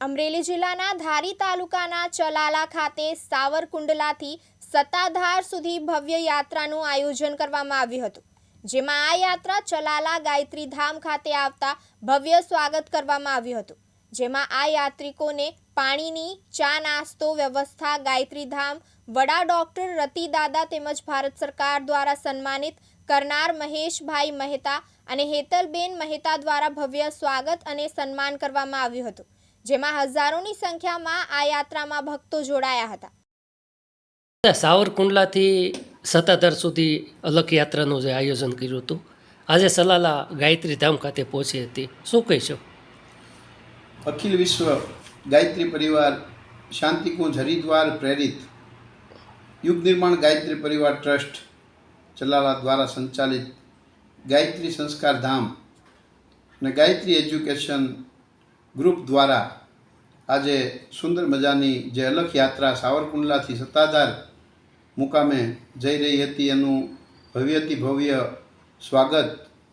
અમરેલી જિલ્લાના ધારી તાલુકાના ચલાલા ખાતે સાવરકુંડલાથી સત્તાધાર સુધી ભવ્ય યાત્રાનું આયોજન કરવામાં આવ્યું હતું, જેમાં આ યાત્રા ચલાલા ગાયત્રી ધામ ખાતે આવતા ભવ્ય સ્વાગત કરવામાં આવ્યું હતું, જેમાં આ યાત્રિકોને પાણીની, ચા નાસ્તો વ્યવસ્થા, ગાયત્રી ધામ, વડા ડોક્ટર રતિદાદા તેમજ ભારત સરકાર દ્વારા સન્માનિત કરનાર મહેશભાઈ મહેતા અને હેતલબેન મહેતા દ્વારા ભવ્ય સ્વાગત અને સન્માન કરવામાં આવ્યું હતું જેમાં હજારોની સંખ્યામાં આ યાત્રામાં ભક્તો જોડાયા હતા. સાવરકુંડલાથી સત્તાધાર સુધી અલગ યાત્રાનું જે આયોજન કર્યું હતું. આજે સલાલા ગાયત્રી ધામ ખાતે પહોંચી હતી. શું કહીશો? અખિલ વિશ્વ ગાયત્રી પરિવાર શાંતિકુંજ હરિદ્વાર પ્રેરિત યુગ નિર્માણ ગાયત્રી પરિવાર ટ્રસ્ટ ચલાલા દ્વારા સંચાલિત ગાયત્રી સંસ્કાર ધામ અને ગાયત્રી એજ્યુકેશન ગ્રુપ દ્વારા આજે સુંદર મજાની જે અલગ યાત્રા સાવરકુંડલાથી સત્તાધાર મુકામે જઈ રહી હતી એનું ભવ્યથી ભવ્ય સ્વાગત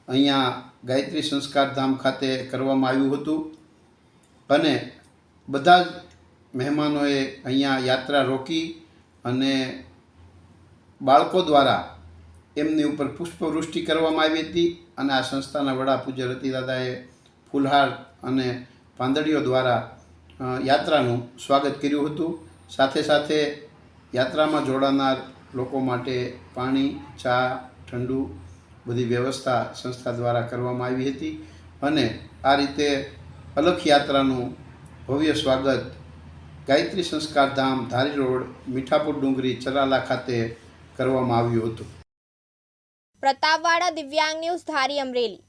અહીંયા ગાયત્રી સંસ્કાર ધામ ખાતે કરવામાં આવ્યું હતું. અને બધા જ મહેમાનોએ અહીંયા યાત્રા રોકી અને બાળકો દ્વારા એમની ઉપર પુષ્પવૃષ્ટિ કરવામાં આવી હતી અને આ સંસ્થાના વડા પૂજ્ય રતિદાદાએ ફૂલહાર અને પાંદડીઓ દ્વારા યાત્રાનું સ્વાગત કર્યું હતું. સાથે સાથે યાત્રામાં જોડાનાર લોકો માટે પાણી, ચા, ઠંડુ બધી વ્યવસ્થા સંસ્થા દ્વારા કરવામાં આવી હતી અને આ રીતે અલખ યાત્રાનું ભવ્ય સ્વાગત ગાયત્રી સંસ્કાર ધામ, ધારી રોડ, મીઠાપુર ડુંગરી, ચરાલા ખાતે કરવામાં આવ્યું હતું. પ્રતાપવાડા દિવ્યાંગ ન્યૂઝ, ધારી અમરેલી.